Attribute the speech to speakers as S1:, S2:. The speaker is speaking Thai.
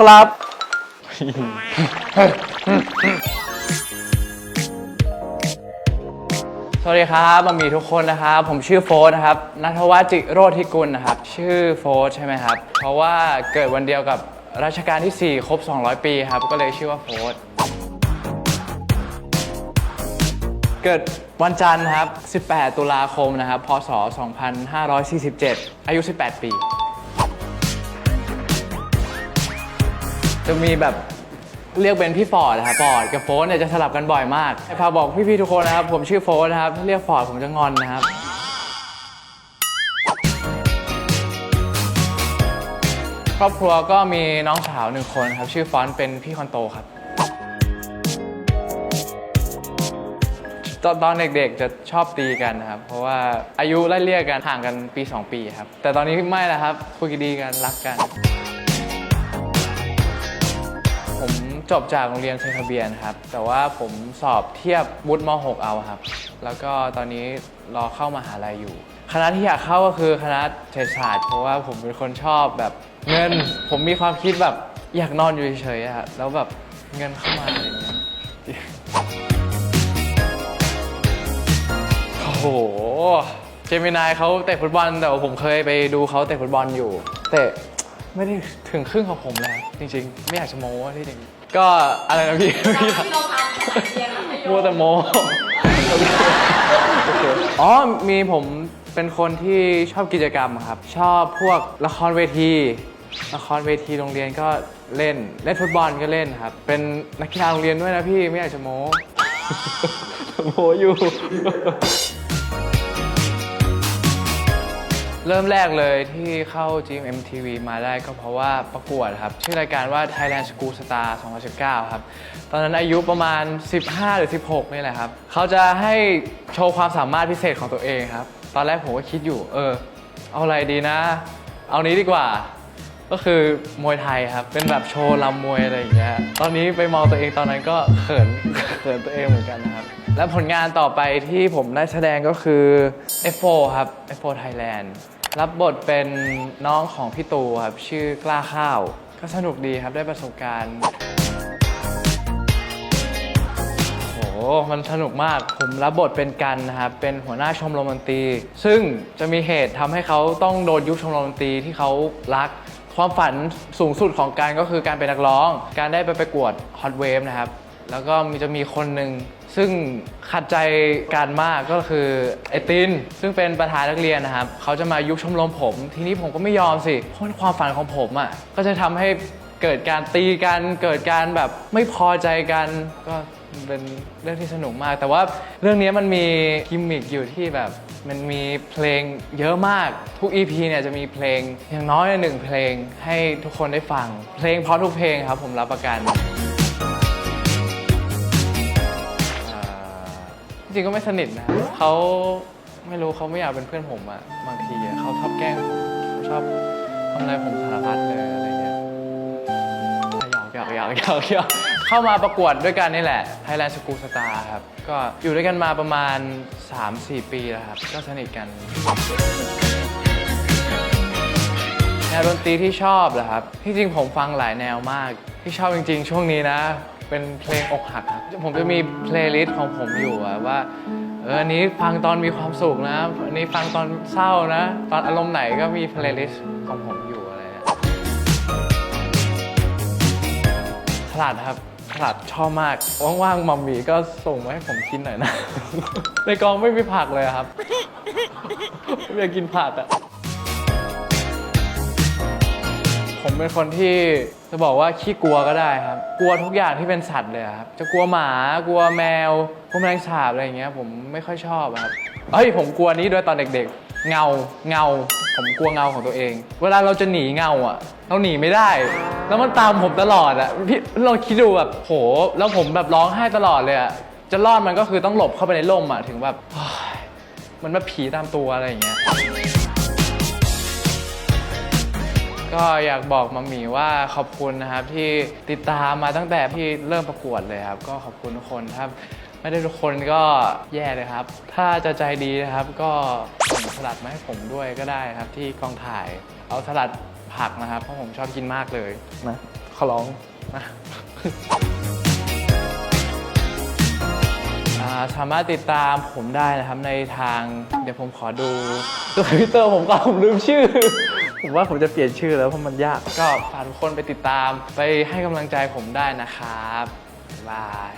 S1: ครับ สวัสดีครับมามีทุกคนนะครับ ผมชื่อโฟสนะครับนัทวัฒน์จิโรธิกุลนะครับ ชื่อโฟสใช่ไหมครับ เพราะว่าเกิดวันเดียวกับรัชกาลที่ 4 ครบ 200 ปีครับ ก็เลยชื่อว่าโฟสเกิดวันจันทร์ครับ 18 ตุลาคมนะครับ พศ 2547 อายุ 18 ปี จะมีแบบเรียกเป็นพี่ฟอร์ดนะครับฟอร์ดกับโฟนเนี่ยจะสลับกันบ่อยมากพาบอกพี่ๆทุกคนนะครับ ผมชื่อโฟนนะครับถ้าเรียกฟอร์ดผมจะงอนนะครับ ครอบครัวก็มีน้องสาวหนึ่งคนครับ ชื่อฟอนเป็นพี่คนโตครับ ตอนตอนเด็กๆจะชอบตีกันนะครับ เพราะว่าอายุไล่เลี่ยกันห่างกันปี 2 ปีครับ แต่ตอนนี้ไม่แล้วครับคุยดีกันรักกัน จบจากโรงเรียนเซนทะเบียนครับ แต่ว่าผมสอบเทียบวุฒิม .6 เอาครับ แล้วก็ตอนนี้รอเข้ามหาลัยอยู่ คณะที่อยากเข้าก็คือคณะเศรษฐศาสตร์เพราะว่าผมเป็นคนชอบแบบเงิน ผมมีความคิดแบบอยากนอนอยู่เฉยๆอะครับแล้วแบบเงินเข้ามาอะไรอย่างเงี้ยโอ้โหเจมินายเขาเตะฟุตบอลแต่ว่าผมเคยไปดูเขาเตะฟุตบอลอยู่แต่ไม่ได้ถึงครึ่งของผมเลยครับจริงๆ ไม่อยากจะโม้ว่าที่จริง ก็อะไรนะพี่พี่
S2: ที่เราทำสมัยเรียนมัธย
S1: มัว
S2: ม
S1: แต่โม้โอเคอ๋อมีผมเป็นคนที่ชอบกิจกรรมครับ ชอบพวกละครเวที ละครเวทีโรงเรียนก็เล่นเล่นฟุตบอลก็เล่นครับ เป็นนักกีฬาโรงเรียนด้วยนะพี่ไม่อยากจะโม้โม้อยู่ เริ่มแรกเลยที่เข้า GMMTV มาได้ก็เพราะว่าประกวดครับ ชื่อรายการว่า Thailand School Star 2019 ครับ ตอนนั้นอายุประมาณ 15 หรือ 16 นี่แหละครับ เขาจะให้โชว์ความสามารถพิเศษของตัวเองครับ ตอนแรกผมก็คิดอยู่ เออ เอาอะไรดีนะ เอานี้ดีกว่า ก็คือมวยไทยครับ เป็นแบบโชว์ลำมวยอะไรอย่างเงี้ย ตอนนี้ไปมองตัวเองตอนนั้นก็เขินเขินตัวเองเหมือนกันนะครับและผลงานต่อไปที่ผมได้แสดงก็คือ F4 ครับ F4 Thailand รับบทเป็นน้องของพี่ตูครับ ชื่อกล้าข้าว ก็สนุกดีครับได้ประสบการณ์โอ้โหมันสนุกมากผมรับบทเป็นกันนะครับ เป็นหัวหน้าชมรมดนตรี ซึ่งจะมีเหตุทำให้เขาต้องโดนยุบชมรมดนตรีที่เขารัก ความฝันสูงสุดของการก็คือการเป็นนักร้อง การได้ไปประกวด Hot Wave นะครับ แล้วก็มีจะมีคนหนึ่งซึ่งขัดใจการมากก็คือไอติน ซึ่งเป็นประธานนักเรียนนะครับ เขาจะมายุบชมรมผม ทีนี้ผมก็ไม่ยอมสิ เพราะความฝันของผมอะก็จะทำให้เกิดการตีกันเกิดการแบบไม่พอใจกันก็เป็นเรื่องที่สนุกมาก แต่ว่าเรื่องนี้มันมีกิมมิคอยู่ที่แบบมันมีเพลงเยอะมากทุก EP เนี่ยจะมีเพลงอย่างน้อยหนึ่งเพลงให้ทุกคนได้ฟัง เพลงเพราะทุกเพลงครับผมรับประกัน จริงก็ไม่สนิทนะเขาไม่รู้เขาไม่อยากเป็นเพื่อนผมอะบางทีอะเขาชอบแกล้งผมเขาชอบทำอะไรผมสารพัดเลยอะไรเงี้ยหยอกหยอกหยอกหยอกหยอกเข้ามาประกวดด้วยกันนี่แหละ Thailand School Star ครับ ก็อยู่ด้วยกันมาประมาณ 3-4 ปีแล้วครับ ก็สนิทกันแนวดนตรีที่ชอบเหรอครับ ที่จริงผมฟังหลายแนวมาก ที่ชอบจริง ๆ ช่วงนี้นะ เป็นเพลงอกหักครับผมจะมีเพลย์ลิสต์ของผมอยู่อะว่าเอออันนี้ฟังตอนมีความสุขนะอันนี้ฟังตอนเศร้านะ ตอนอารมณ์ไหนก็มีเพลย์ลิสต์ของผมอยู่อะไรเนี่ยสลัดครับสลัดชอบมาก ว่างๆมัมมี่ก็ส่งมาให้ผมกินหน่อยนะ ในกองไม่มีผักเลยอะครับ ผมอยากกินผักอะ ผมเป็นคนที่จะบอกว่าขี้กลัวก็ได้ครับ กลัวทุกอย่างที่เป็นสัตว์เลยครับ จะกลัวหมา กลัวแมวกลัวแมลงสาบอะไรอย่างเงี้ย ผมไม่ค่อยชอบครับ เฮ้ย ผมกลัวนี้ด้วยตอนเด็กๆ เงา เงา ผมกลัวเงาของตัวเอง เวลาเราจะหนีเงาอะ เราหนีไม่ได้ แล้วมันตามผมตลอดอะพี่ลองคิดดูแบบโห แล้วผมแบบร้องไห้ตลอดเลยอะ จะรอดมันก็คือต้องหลบเข้าไปในร่มอะ ถึงแบบมันมาผีตามตัวอะไรอย่างเงี้ย ก็อยากบอกมัมมี่ว่าขอบคุณนะครับที่ติดตามมาตั้งแต่ที่เริ่มประกวดเลยครับ ก็ขอบคุณทุกคนถ้าไม่ได้ทุกคนก็แย่เลยครับ ถ้าจะใจดีนะครับก็ส่งสลัดมาให้ผมด้วยก็ได้ครับ ที่กองถ่ายเอาสลัดผักนะครับ เพราะผมชอบกินมากเลยนะขขอร้องนะอ่าสามารถติดตามผมได้นะครับในทาง เดี๋ยวผมขอดูตัวทวิตเตอร์ผมก็ผมลืมชื่อ ผมว่าผมจะเปลี่ยนชื่อแล้วเพราะมันยาก ก็ฝากทุกคนไปติดตามไปให้กำลังใจผมได้นะครับบายบาย